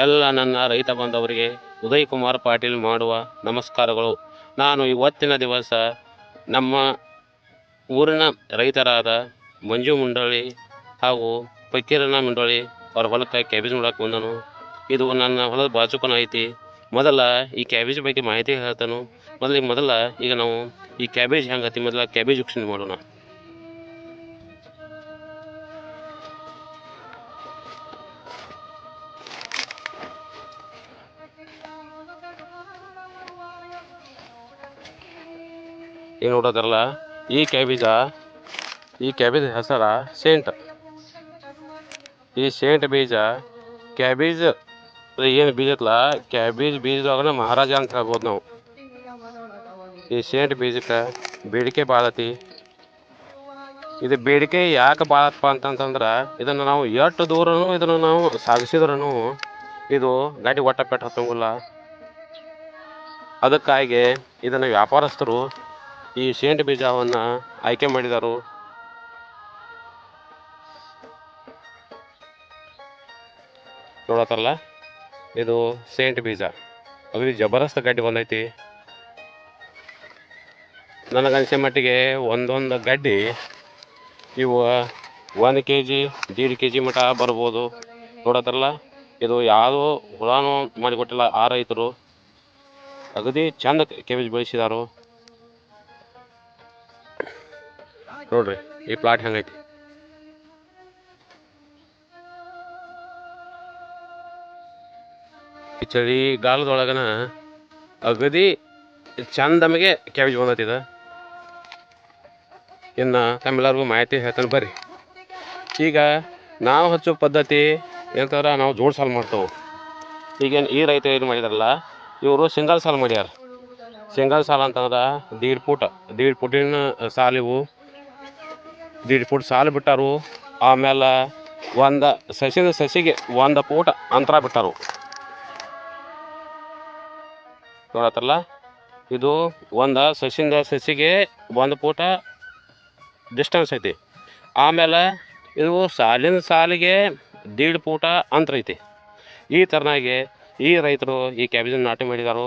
ಎಲ್ಲ ನನ್ನ ರೈತ ಬಾಂಧವರಿಗೆ ಉದಯ್ ಕುಮಾರ್ ಪಾಟೀಲ್ ಮಾಡುವ ನಮಸ್ಕಾರಗಳು. ನಾನು ಇವತ್ತಿನ ದಿವಸ ನಮ್ಮ ಊರಿನ ರೈತರಾದ ಮಂಜು ಮುಂಡಳ್ಳಿ ಹಾಗೂ ಫಕೀರನ ಮುಂಡೋಳಿ ಅವ್ರ ಹೊಲಕ್ಕೆ ಕ್ಯಾಬೇಜ್ ನೋಡಕ್ಕೆ ಬಂದನು. ಇದು ನನ್ನ ಹೊಲದ ಬಾಜುಕನ ಐತಿ. ಮೊದಲ ಈ ಕ್ಯಾಬೇಜ್ ಬಗ್ಗೆ ಮಾಹಿತಿ ಹೇಳ್ತಾನು. ಮೊದಲಿಗೆ ಮೊದಲ ಈಗ ನಾವು ಈ ಕ್ಯಾಬೇಜ್ ಹೆಂಗೆ ಐತಿ ಮೊದಲ ಕ್ಯಾಬೇಜ್ ವೀಕ್ಷಣೆ ಮಾಡೋಣ. ಈಗ ನೋಡೋದ್ರಲ್ಲ? ಈ ಕ್ಯಾಬೇಜ, ಈ ಕ್ಯಾಬೇಜ್ ಹೆಸರ ಸೇಂಟ್. ಈ ಸೇಂಟ್ ಬೀಜ ಕ್ಯಾಬೇಜ್ ಏನು ಬೀಜ ಐತಲ್ಲ ಕ್ಯಾಬೇಜ್ ಬೀಜದೊಳಗನ ಮಹಾರಾಜ ಅಂತ ಹೇಳ್ಬೋದು ನಾವು. ಈ ಸೇಂಟ್ ಬೀಜಕ್ಕೆ ಬೇಡಿಕೆ ಭಾಳ ಐತಿ ಇದು ಬೇಡಿಕೆ ಯಾಕೆ ಭಾಳಪ್ಪ ಅಂತಂತಂದ್ರೆ, ಇದನ್ನು ನಾವು ಎಷ್ಟು ದೂರನೂ ಇದನ್ನು ನಾವು ಸಾಗಿಸಿದ್ರೂ ಇದು ಗಾಡಿ ಒಟ್ಟ ಪೆಟ್ಟು ಹತ್ತಂಗಿಲ್ಲ. ಅದಕ್ಕಾಗಿ ಇದನ್ನು ವ್ಯಾಪಾರಸ್ಥರು ಈ ಸೇಂಟ್ ಬೀಜವನ್ನು ಆಯ್ಕೆ ಮಾಡಿದರು. ನೋಡತ್ತಲ್ಲ, ಇದು ಸೇಂಟ್ ಬೀಜ. ಅಗದಿ ಜಬರ್ದಸ್ತ್ ಗಡ್ಡಿ ಬಂದೈತಿ. ನನಗನ್ಸೋ ಮಟ್ಟಿಗೆ ಒಂದೊಂದು ಗಡ್ಡಿ ಇವು ಒಂದು ಕೆ ಜಿ ದೀಡ್ ಕೆ ಜಿ ಮಟ ಬರ್ಬೋದು. ನೋಡತ್ತಲ್ಲ, ಇದು ಯಾವುದೋ ಹುಳಾನು ಮಾಡಿಕೊಟ್ಟಿಲ್ಲ, ಆ ರೈತರು. ಅಗದಿ ಚಂದ ಕೆಬೇಜ್ ಬೆಳೆಸಿದಾರು. ನೋಡ್ರಿ, ಈ ಪ್ಲಾಟ್ ಹೆಂಗೈತಿ? ಈ ಚಳಿಗಾಲದೊಳಗನ ಅಗದಿ ಚಂದಮಗೆ ಕ್ಯಾಬೇಜ್ ಬಂದೈತಿ ಇದು. ಇನ್ನು ತಮ್ಮೆಲ್ಲರಿಗೂ ಮಾಹಿತಿ ಹೇಳ್ತಾನೆ ಬರ್ರಿ. ಈಗ ನಾವು ಹಚ್ಚೋ ಪದ್ಧತಿ ಹೇಳ್ತಾರ ನಾವು ಜೋಡ್ ಸಾಲು ಮಾಡ್ತೇವೆ. ಈಗೇನು ಈ ರೈತ ಏನು ಮಾಡಿದಾರಲ್ಲ, ಇವರು ಸಿಂಗಲ್ ಸಾಲು ಮಾಡ್ಯಾರ. ಸಿಂಗಲ್ ಸಾಲ ಅಂತಂದ್ರೆ ದೀಡ್ ಪೂಟ, ದೀಡ್ ಪೂಟಿನ ಸಾಲು ಇವು. ದೀಡ್ ಫುಟ್ ಸಾಲು ಬಿಟ್ಟಾರು. ಆಮೇಲೆ ಒಂದು ಸಸಿದ ಸಸಿಗೆ ಒಂದು ಫೂಟ್ ಅಂತರ ಬಿಟ್ಟಾರು. ನೋಡತ್ತಲ್ಲ ಇದು ಒಂದು ಸಸಿಂದ ಸಸಿಗೆ ಒಂದು ಫೂಟ ಡಿಸ್ಟೆನ್ಸ್ ಐತಿ. ಆಮೇಲೆ ಇದು ಸಾಲಿನ ಸಾಲಿಗೆ ದೀಡ್ ಫೂಟ ಅಂತರ ಐತಿ. ಈ ಥರನಾಗಿ ಈ ರೈತರು ಈ ಕ್ಯಾಬೇಜ್ ನಾಟಿ ಮಾಡಿದಾರು.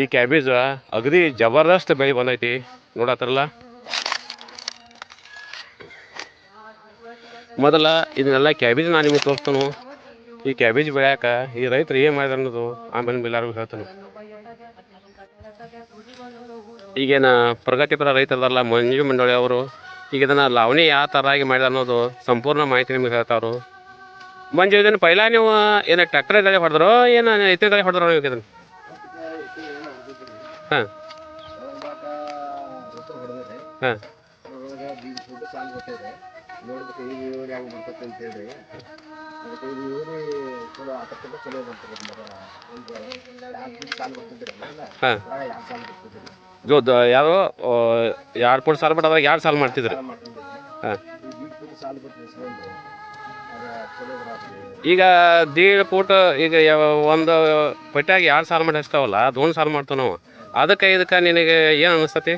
ಈ ಕ್ಯಾಬೇಜ್ ಅಗದಿ ಜಬರ್ದಸ್ತ್ ಬೆಳೆ ಬಂದೈತಿ. ನೋಡತ್ತರಲ್ಲ? ಮೊದಲ ಇದನ್ನೆಲ್ಲ ಕ್ಯಾಬೇಜ್ ನಾನು ನಿಮಗೆ ತೋರಿಸ್ತೇನೆ. ಈ ಕ್ಯಾಬೇಜ್ ಬೆಳ್ಯಾಕ ಈ ರೈತರು ಏನು ಮಾಡಿದ್ರು ಅನ್ನೋದು ಆಮೇಲೆ ಎಲ್ಲರಿಗೂ ಹೇಳ್ತಾನೆ. ಈಗೇನು ಪ್ರಗತಿಪರ ರೈತರಲ್ಲ ಮಂಜು ಮಂಡಳಿ ಅವರು, ಈಗ ಇದನ್ನು ಲಾವಣಿ ಯಾವ ಥರ ಆಗಿ ಮಾಡಿದ ಅನ್ನೋದು ಸಂಪೂರ್ಣ ಮಾಹಿತಿ ನಿಮಗೆ ಹೇಳ್ತಾವ್ರು. ಮಂಜು, ಇದನ್ನು ಪೈಲ ನೀವು ಏನು ಟ್ರ್ಯಾಕ್ಟರ್ ಇದ್ದಾಗ ಹೊಡೆದ್ರು, ಏನು ಎತ್ತಿದಾಗೆ ಹೊಡೆದ್ರು ನೀವು ಇದನ್ನು? ಹಾಂ. ಹಾಂ. ನೋಡ್ಬೇಕು ಈ ಇಳುವರಿ ಬರ್ತೈತೆ ಅದಕ್ಕೆ ಇಳುವರಿ ಚಲೋ ಚಲೋ ಬರ್ತದೆ ಮರ ಒಂದು ಎರಡು ಫೀಟ್ ಸಾಲು ಬರ್ತಿದ್ರಿ ಹಾಂ. ಎರಡು ಸಾಲು ಬರ್ತಿದ್ರಿ ಜೋ ದ ಯಾರೋ ಎರಡು ಪೂರ್ ಸಾಲ ಬಿಟ್ಟು ಅದ್ರಾಗ ಎರಡು ಸಾಲು ಮಾಡ್ತಿದ್ರು. ಹಾಂ. ಸಾಲು ಈಗ ದೀಡ್ ಪೂಟ ಈಗ ಒಂದು ಪಟ್ಯಾಗ ಎರಡು ಸಾಲು ಮಾಡಿ ಹಚ್ತಾವಲ್ಲ ಅದೊಂದು ಸಾಲ ಮಾಡ್ತಾವೆ ನಾವು. ಅದಕ್ಕೆ ಇದಕ್ಕೆ ನಿನಗೆ ಏನು ಅನಿಸ್ತತಿ?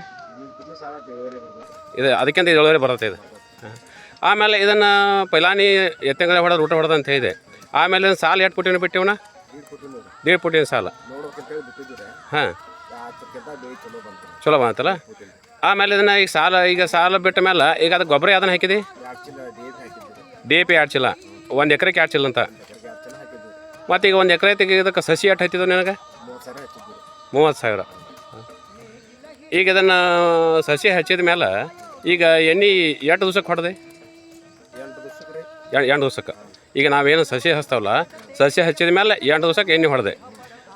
ಇದು ಅದಕ್ಕಿಂತ ಇಳುವರಿ ಬರುತ್ತೆ ಇದು. ಆಮೇಲೆ ಇದನ್ನು ಪೈಲಾನಿ ಎತ್ತಂಗಡೆ ಹೊಡೆದು ಊಟ ಹೊಡೆದು ಅಂತ ಹೇಳಿದೆ. ಆಮೇಲೆ ಸಾಲ ಎಷ್ಟು ಪುಟ್ಟಿನ ಬಿಟ್ಟಿವನ? ದೇಡ್ ಪುಟ್ಟಿನ ಸಾಲ. ಹಾಂ. ಚಲೋ ಬಂತು ಚಲೋ ಬಂತಲ್ಲ? ಆಮೇಲೆ ಇದನ್ನು ಈಗ ಸಾಲ ಈಗ ಸಾಲ ಬಿಟ್ಟ ಮೇಲೆ ಈಗ ಅದು ಗೊಬ್ಬರ ಯಾವ್ದನ್ನ ಹಾಕಿದೆ? ಡಿ ಎ ಪಿ ಎರಡು ಚೀಲ ಒಂದು ಎಕರೆಗೆ ಎರಡು ಚೀಲ ಅಂತ. ಮತ್ತು ಈಗ ಒಂದು ಎಕರೆ ತೆಗೆಯೋದಕ್ಕೆ ಸಸಿ ಎಷ್ಟು ಹತ್ತಿದ್ದು ನಿನಗೆ? ಮೂವತ್ತು ಸಾವಿರ. ಈಗ ಇದನ್ನು ಸಸಿ ಹಚ್ಚಿದ ಮೇಲೆ ಈಗ ಎಣ್ಣೆ ಎಷ್ಟು ದಿವ್ಸಕ್ಕೆ ಹೊಡೆದೆ? ಎಂಟು ದಿವ್ಸಕ್ಕೆ. ಈಗ ನಾವೇನು ಸಸಿ ಹಚ್ತಾವಲ್ಲ ಸಸಿ ಹಚ್ಚಿದ ಮೇಲೆ ಎಂಟು ದಿವ್ಸಕ್ಕೆ ಎಣ್ಣೆ ಹೊಡೆದೆ.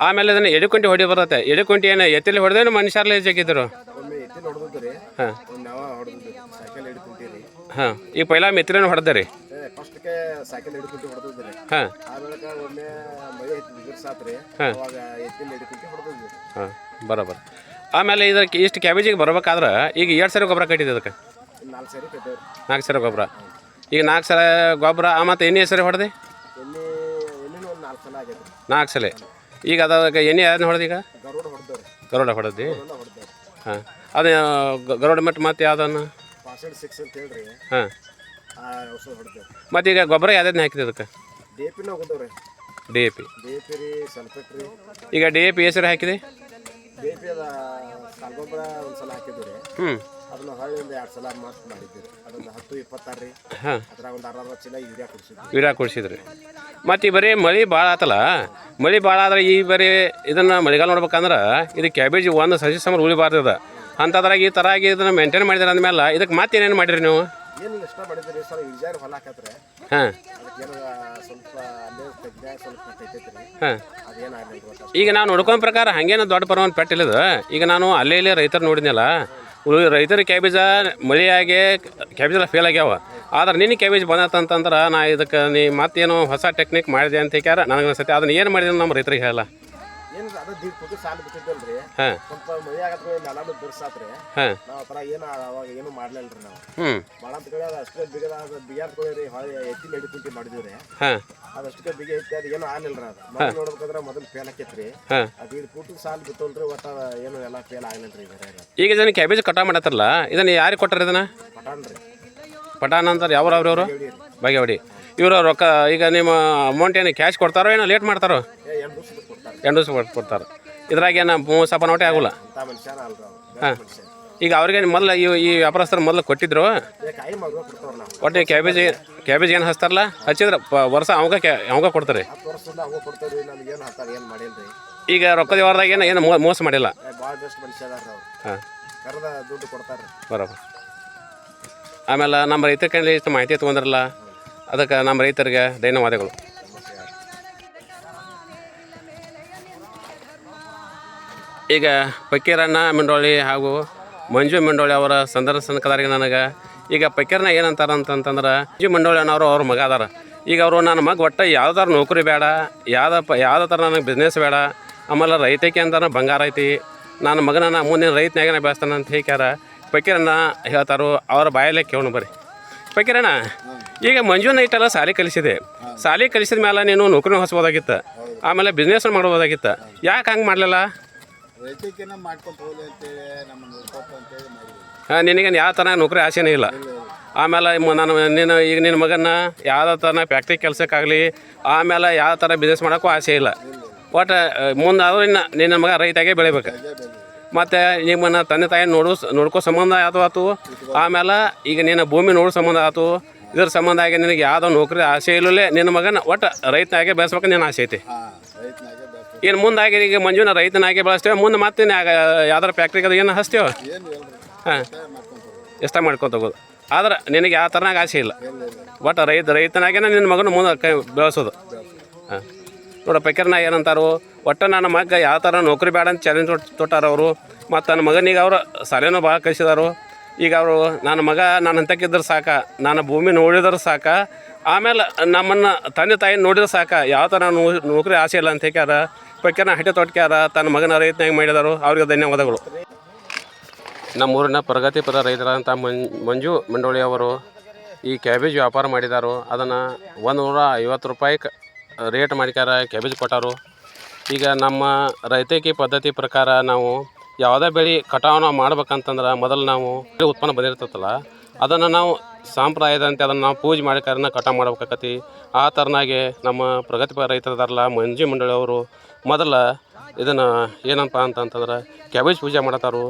ಆಮೇಲೆ ಇದನ್ನು ಎಡೆಕುಂಟಿ ಹೊಡಿ ಬರುತ್ತೆ. ಎಡೆಕುಂಟಿ ಏನು ಎತ್ತಲ್ಲಿ ಹೊಡೆದೇನು ಮನುಷ್ಯರಲ್ಲೇ ಜಗಿದ್ರು ಹಾಂ. ಹಾಂ. ಈಗ ಪೈಲ ಮೆತ್ತಿಲೇನು ಹೊಡೆದೆ ರೀ. ಹಾಂ. ಹಾ. ಬರೋಬರ್. ಆಮೇಲೆ ಇದಕ್ಕೆ ಇಷ್ಟು ಕ್ಯಾಬೇಜಿಗೆ ಬರ್ಬೇಕಾದ್ರೆ ಈಗ ಎರಡು ಸರಿ ಗೊಬ್ಬರ ಕಟ್ಟಿದೆ ಅದಕ್ಕೆ ನಾಲ್ಕು ಸರಿ ಗೊಬ್ಬರ. ಈಗ ನಾಲ್ಕು ಸಲ ಗೊಬ್ಬರ ಮತ್ತು ಎಣ್ಣೆ ಹೆಸರು ಹೊಡೆದೆ? ಎಣ್ಣೆ ಎಣ್ಣೆನೂ ಒಂದು ನಾಲ್ಕು ಸಲ ಆಗೈತ್ರಿ ನಾಲ್ಕು ಸಲ. ಈಗ ಅದಕ್ಕೆ ಎಣ್ಣೆ ಯಾರನ್ನ ಹೊಡೆದು ಈಗ? ಗರೋಡ ಹೊಡೆದವ್ರಿ. ಗರುಡ ಹೊಡೆದಿ? ಹೊಡೆದವ್ರಿ. ಹಾಂ. ಅದು ಗರೋಡ ಮಟ್ಟ ಮತ್ತೆ ಯಾವ್ದನ್ನು? ಪಾಸೆಡ್ ಸಿಕ್ಸ್ ಅಂತ ಹೇಳ್ರಿ. ಹಾಂ. ಆ ಔಷಧ ಹೊಡೆದವ್ರಿ. ಮತ್ತು ಈಗ ಗೊಬ್ಬರ ಯಾವ್ದನ್ನ ಹಾಕಿದೆ ಅದಕ್ಕೆ? ಡಿ ಎ ಪಿನ ಹೋಗಿದ್ದವ್ರಿ D A P. D A P ರೀ ಸಲ್ಫೇಟ್ ರೀ. ಈಗ ಡಿ ಎ ಪಿ ಹೆಸರು ಹಾಕಿದೆ ಡಿ ಎ ಪಿ ಅದ ಸಾಲ್ಗೊಬ್ಬರ ಒಂದು ಸಲ ಹಾಕಿದ್ವಿ ರೀ. ಹ್ಞೂ ಅದನ್ನ ಹಳ್ಳಿಯಿಂದ ಎರಡು ಸಲ ಮಾತು ಮಾಡಿದ್ದೆ ಅದೊಂದು ಹತ್ತು ಇಪ್ಪತ್ತಾರು ರೀ. ಹಾಂ. ಅದ್ರಾಗ ಒಂದು ಅರ್ಧ ಚೀಲ ಯೂರಿಯಾ ಕುಡಿಸಿದ್ವಿ. ವೀರ ಕೊಡಿಸಿದ್ರಿ. ಮತ್ತು ಈ ಬರೀ ಮಳೆ ಭಾಳ ಆತಲ್ಲ ಮಳೆ ಭಾಳ ಆದ್ರೆ ಈ ಬರೀ ಇದನ್ನು ಮಳೆಗಾಲ ನೋಡ್ಬೇಕಂದ್ರೆ ಇದು ಕ್ಯಾಬೇಜ್ ಒಂದು ಸಸಿ ಸಮರ್ ಉಳಿಬಾರ್ದು ಅಂಥದ್ರಾಗ ಈ ಥರ ಆಗಿ ಇದನ್ನು ಮೇಂಟೈನ್ ಮಾಡಿದ್ರೆ ಅಂದಮೇಲೆ ಇದಕ್ಕೆ ಮತ್ತೆ ಏನೇನು ಮಾಡಿರಿ ನೀವು? ಏನಿಲ್ಲ ಇಷ್ಟ ಮಾಡಿದ್ರಿ ಸರ್? ಇಳಿಜಾರು ಹೊಲ ಹಾಕತ್ರೆ. ಹಾಂ. ಅದಕ್ಕೆ ಸ್ವಲ್ಪ ಅಲ್ಲೇ ತೆಗ್ದ ಸ್ವಲ್ಪ ಕಟ್ಟೈತಿ ರೀ ಹಾಂ ಗೊತ್ತ? ಈಗ ನಾವು ನೋಡ್ಕೊಂಡ ಪ್ರಕಾರ ಹಂಗೇನು ದೊಡ್ಡ ಪರವಾನ ಪೆಟ್ಟಿಲ್ಲದ. ಈಗ ನಾನು ಅಲ್ಲೇ ಇಲ್ಲೇ ರೈತರು ನೋಡಿದ್ನಲ್ಲ ರೈತರ ಕ್ಯಾಬೇಜ ಮಳೆಯಾಗಿ ಕ್ಯಾಬೇಜ್ ಎಲ್ಲ ಫೇಲ್ ಆಗ್ಯಾವ. ಆದ್ರೆ ನಿನ್ನ ಕ್ಯಾಬೇಜ್ ಬಂದತ್ತಂತಂದ್ರೆ ನಾ ಇದಕ್ಕೆ ನೀ ಮತ್ತೇನು ಹೊಸ ಟೆಕ್ನಿಕ್ ಮಾಡಿದೆ ಅಂತ ಹೇಳ್ಯಾರ. ನನಗೆ ಅನ್ಸುತ್ತೆ. ಅದನ್ನ ಏನು ಮಾಡಿದೆ ನಮ್ಮ ರೈತರಿಗೆ ಹೇಳಲ್ಲ. ಅದು ದೀಡ್ ಫುಟ್ ಸಾಲ ಬಿಟ್ಟಿದ್ದಲ್ರಿ. ಸ್ವಲ್ಪ ಮಳೆ ಆಗತ್ತೆ ನೆಲನು ಬಿರ್ಸಾತ್ರಿ. ನಾವು ಅದ್ರ ಏನು ಅವಾಗ ಏನು ಮಾಡ್ಲಿಲ್ಲ ರೀ ನಾವು ಭಾಳ ಅಂತ ಕಡೆ ಅದು ಅಷ್ಟೇ ಬಿಗದ ಅದು ಬಿಗಿಯಾದ ಕಡೆ ರೀ ಹೊಳೆ ಎತ್ತಿನ ಹಿಡಿ ರೀ ಹಾಂ. ಅದಷ್ಟಕ್ಕೆ ಬಿಗಿ ಐತಿ ಅದು ಏನು ಆಗ್ಲಿಲ್ಲ ರೀ ಅದು ಮೊದಲು ನೋಡ್ಬೇಕಂದ್ರೆ ಮೊದಲು ಫೇಲ್ ಆಕೈತ್ರಿ ಅದು ದೀಡ್ ಫುಟ್ ಸಾಲ ಬಿತ್ತಲ್ರಿ ಒಟ್ಟು ಅದು ಏನು ಎಲ್ಲ ಫೇಲ್ ಆಗ್ಲಿಲ್ಲ ರೀ ಬೇರೆ ಈಗ ಜನ ಕ್ಯಾಬೇಜ್ ಕಟಾ ಮಾಡತ್ತಲ್ಲ ಇದನ್ನ ಯಾರಿಗೆ ಕೊಟ್ಟಾರ ಇದನ್ನ? ಪಟಾನ್ ರೀ ಪಟಾನ್ ಅಂತಾರೆ ಯಾವ ಅವ್ರವ್ರು ಬಾಗೇವಾಡಿ ಇವರು ರೊಕ್ಕ ಈಗ ನಿಮ್ಮ ಅಮೌಂಟ್ ಏನು ಕ್ಯಾಶ್ ಕೊಡ್ತಾರೋ ಏನೋ ಲೇಟ್ ಮಾಡ್ತಾರೋ? ದಿವಸ ಕೊಡ್ತಾರೆ. ಇದ್ರಾಗೇನು ಮೂವತ್ತು ಸಾವಿರ ನೋಟೆ ಆಗೋಲ್ಲ? ಹಾಂ. ಈಗ ಅವ್ರಿಗೆ ಮೊದಲು ಈ ಈ ವ್ಯಾಪಾರಸ್ಥರು ಮೊದಲು ಕೊಟ್ಟಿದ್ರು. ಒಟ್ಟು ಕ್ಯಾಬೇಜ್ ಕ್ಯಾಬೇಜ್ ಏನು ಹಚ್ತಾರಲ್ಲ? ಹಚ್ಚಿದ್ರೆ ವರ್ಷ ಅವಾಗ ಕ್ಯಾ ಅವಾಗ ಕೊಡ್ತಾರೆ. ಈಗ ರೊಕ್ಕದ ವ್ಯವಹಾರದಾಗ ಏನು ಏನು ಮೋಸ ಮಾಡಿಲ್ಲ. ಹಾಂ. ಬರೋಬರ್ ಆಮೇಲೆ ನಮ್ಮ ರೈತರ ಕೈಲಿ ಇಷ್ಟು ಮಾಹಿತಿ ತೊಗೊಂಡ್ರಲ್ಲ, ಅದಕ್ಕೆ ನಮ್ಮ ರೈತರಿಗೆ ಧನ್ಯವಾದಗಳು. ಈಗ ಪಕ್ಕೀರಣ್ಣ ಮಂಡೋಳಿ ಹಾಗೂ ಮಂಜು ಮಂಡೋಳಿ ಅವರ ಸಂದರ್ಶನಕದಾರಿಗೆ ನನಗೆ, ಈಗ ಪಕ್ಕೀರಣ್ಣ ಏನಂತಾರ ಅಂತಂತಂದ್ರೆ ಮಂಜು ಮಂಡೋಳಿ ಅನ್ನೋರು ಅವ್ರ ಮಗ ಅದಾರ. ಈಗ ಅವರು ನನ್ನ ಮಗ ಒಟ್ಟು ಯಾವ್ದಾರು ನೌಕರಿ ಬೇಡ ಯಾವ್ದ ಪ ಯಾವುದೇ ಥರ ನನಗೆ ಬಿಸ್ನೆಸ್ ಬೇಡ, ಆಮೇಲೆ ರೈತಕ್ಕೆ ಅಂತಾನೆ ಬಂಗಾರ ಐತಿ, ನನ್ನ ಮಗನ ಮುಂದಿನ ರೈತನಾಗನೇ ಬೆಳೆಸ್ತಾನೆ ಅಂತ ಹೇಳ್ಯಾರ ಪಕ್ಕೀರಣ್ಣ ಹೇಳ್ತಾರೋ, ಅವ್ರ ಬಾಯಲ್ಲೇ ಕೇಳೋಣ ಬರ್ರಿ. ಪಕ್ಕೀರಣ್ಣ ಈಗ ಮಂಜುನ ಇಟ್ಟೆಲ್ಲ ಸಾಲಿ ಕಲಿಸಿದೆ. ಸಾಲಿ ಕಲಿಸಿದ ಮೇಲೆ ನೀನು ನೌಕರಿ ಹೊಸಬೋದಾಗಿತ್ತು. ಆಮೇಲೆ ಬಿಸ್ನೆಸ್ ಮಾಡ್ಬೋದಾಗಿತ್ತು. ಯಾಕೆ ಹಂಗೆ ಮಾಡಲಿಲ್ಲ? ಹೋಗ್ಲಿ ಅಂತೇಳಿ ನೋಡ್ಕೊತ ಅಂತೇಳಿ ಹಾಂ ನಿನಗೆ ಯಾವ ಥರ ನೌಕರಿ ಆಸೆನೇ ಇಲ್ಲ. ಆಮೇಲೆ ಮ- ನಾನು ನೀನು ಈಗ ನಿನ್ನ ಮಗನ ಯಾವುದೇ ಥರ ಫ್ಯಾಕ್ಟ್ರಿ ಕೆಲಸಕ್ಕಾಗಲಿ ಆಮೇಲೆ ಯಾವ ಥರ ಬಿಸ್ನೆಸ್ ಮಾಡೋಕ್ಕೂ ಆಸೆ ಇಲ್ಲ. ಒಟ್ಟು ಮುಂದೆ ಆದರೂ ಇನ್ನು ನಿನ್ನ ಮಗ ರೈತಾಗೆ ಬೆಳಿಬೇಕು. ಮತ್ತು ನಿಮ್ಮನ್ನ ತಂದೆ ತಾಯಿ ನೋಡು ನೋಡ್ಕೋ ಸಂಬಂಧ ಆಯ್ತು ಆತು. ಆಮೇಲೆ ಈಗ ನಿನ್ನ ಭೂಮಿ ನೋಡೋ ಸಂಬಂಧ ಆಯಿತು. ಇದ್ರ ಸಂಬಂಧ ಆಗಿ ನಿನಗೆ ಯಾವುದೋ ನೌಕರಿ ಆಸೆ ಇಲ್ಲಲೇ ನಿನ್ನ ಮಗನ ಒಟ್ಟು ರೈತನಾಗೆ ಬೆಳೆಸ್ಬೇಕು ನಿನ್ನ ಆಸೆ ಐತಿ. ಹಾಂ ರೈತನಾಗೆ ಬೆಸ್ಟ್ ಮುಂದೆ ಮುಂದಾಗಿ ಈಗ ಮಂಜುನ ರೈತನಾಗೆ ಬಳಸ್ತೇವೆ, ಮುಂದೆ ಮತ್ತೆ ಯಾವ್ದಾರ ಫ್ಯಾಕ್ಟ್ರಿಗೆ ಅದು ಏನು ಹಚ್ತೇವೆ? ಏನು ಹಾಂ. ಇಷ್ಟ ಮಾಡ್ಕೊತ ಹೋಗೋದು. ಆದ್ರೆ ನಿನಗೆ ಯಾವ ಥರನಾಗ ಆಸೆ ಇಲ್ಲ. ಒಟ್ಟು ರೈತ, ರೈತನಾಗೇನ ನಿನ್ನ ಮಗನ ಮುಂದೆ ಕೈ ಬೆಳೆಸೋದು. ಹಾಂ. ನೋಡ, ಪೈಕರ್ನ ಏನಂತಾರು, ಒಟ್ಟು ನನ್ನ ಮಗ ಯಾವ ಥರ ನೌಕರಿ ಬೇಡ ಅಂತ ಚಾಲೆಂಜ್ ತೊಟ್ಟಾರ ಅವರು. ಮತ್ತು ನನ್ನ ಮಗನಿಗೆ ಅವರು ಶಾಲೆನೂ ಭಾಳ ಕಳಿಸಿದಾರು. ಈಗ ಅವರು, ನನ್ನ ಮಗ ನಾನು ಅಂತಕ್ಕಿದ್ರೆ ಸಾಕ ನಾನು ಭೂಮಿ ನೋಡಿದ್ರೆ ಸಾಕ, ಆಮೇಲೆ ನಮ್ಮನ್ನು ತಂದೆ ತಾಯಿ ನೋಡಿದ್ರೆ ಸಾಕ, ಯಾವ ಥರ ನೌಕರಿ ಆಸೆ ಇಲ್ಲ ಅಂತ ಹೇಳ್ಯಾರ ಪೈಕರ್ನ ಹಟ್ಟೆ ತೊಟ್ಕ್ಯಾರ ತನ್ನ ಮಗನ ರೈತನಾಗಿ ಮಾಡಿದಾರು ಅವ್ರಿಗೆ ಧನ್ಯವಾದಗಳು. ನಮ್ಮೂರಿನ ಪ್ರಗತಿಪರ ರೈತರಾದಂಥ ಮಂ, ಮಂಜು ಮಂಡೋಳಿ ಅವರು ಈ ಕ್ಯಾಬೇಜ್ ವ್ಯಾಪಾರ ಮಾಡಿದಾರು. ಅದನ್ನು ಒಂದು ನೂರ ಐವತ್ತು ರೂಪಾಯಿ ರೇಟ್ ಮಾಡಿಕಾರ ಕ್ಯಾಬೇಜ್ ಕೊಟ್ಟರು. ಈಗ ನಮ್ಮ ರೈತಕಿ ಪದ್ಧತಿ ಪ್ರಕಾರ ನಾವು ಯಾವುದೇ ಬೆಳೆ ಕಟಾವನ ಮಾಡ್ಬೇಕಂತಂದ್ರೆ ಮೊದಲು ನಾವು ಉತ್ಪನ್ನ ಬಂದಿರ್ತೈತಲ್ಲ, ಅದನ್ನು ನಾವು ಸಾಂಪ್ರದಾಯದಂತೆ ಅದನ್ನು ನಾವು ಪೂಜೆ ಮಾಡಿ ಕಾರಣ ಕಟಾವು ಮಾಡ್ಬೇಕಾಕತಿ ಆ ಥರನಾಗಿ ನಮ್ಮ ಪ್ರಗತಿಪರ ರೈತರದಾರಲ್ಲ ಮಂಜು ಮಂಡಳಿ ಅವರು ಮೊದಲ ಇದನ್ನು ಏನಪ್ಪ ಅಂತಂತಂದ್ರೆ ಕ್ಯಾಬೇಜ್ ಪೂಜೆ ಮಾಡತ್ತಾರು